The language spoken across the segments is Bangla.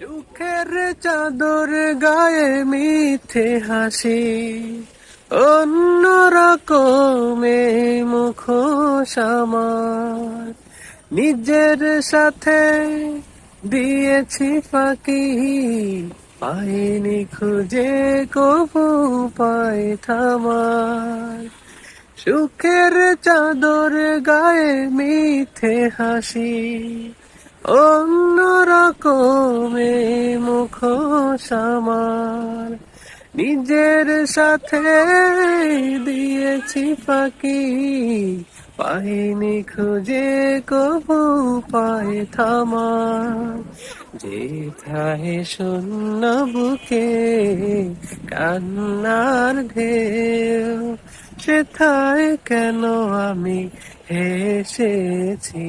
সুখের চাদর গায়ে মিথে হাসি, অন্য রকমে মুখোশ আমার। নিজের সাথে দিয়েছি ফাঁকি, পাইনি খুঁজে কবু পাই থামার। সুখের চাদর গায়ে মিথে হাসি অন্য রকমে মুখোশ আমার। নিজের সাথে দিয়েছি ফাঁকি। পাইনি খুঁজে কবু পাই থামার যেথায় শূন্য বুকে কান্নার ঢেউ সেথায় কেন আমি হেসেছি?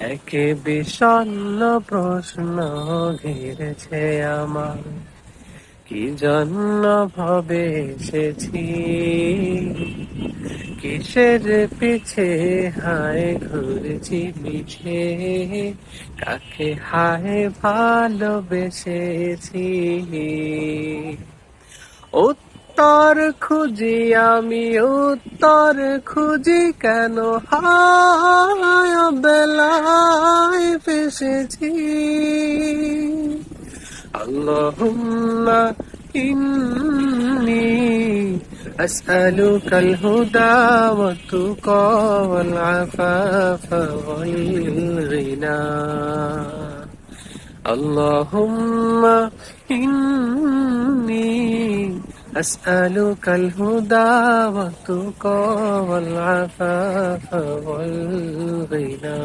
একে বিষণ্ণ প্রশ্ন ঘিরেছে আমার। কি জন্য ভবে এসেছি? কিসের পিছে হায় ঘুরেছি পিছে কাকে হায় ভালোবেসেছি? উত্তর খুঁজি আমি উত্তর খুঁজি কেন হায় বেলায় ফেসেছি আল্লাহুম্মা ইন্নি أسألك الهدى والتقى والعفاف والغنى اللهم إني أسألك الهدى والتقى والعفاف والغنى.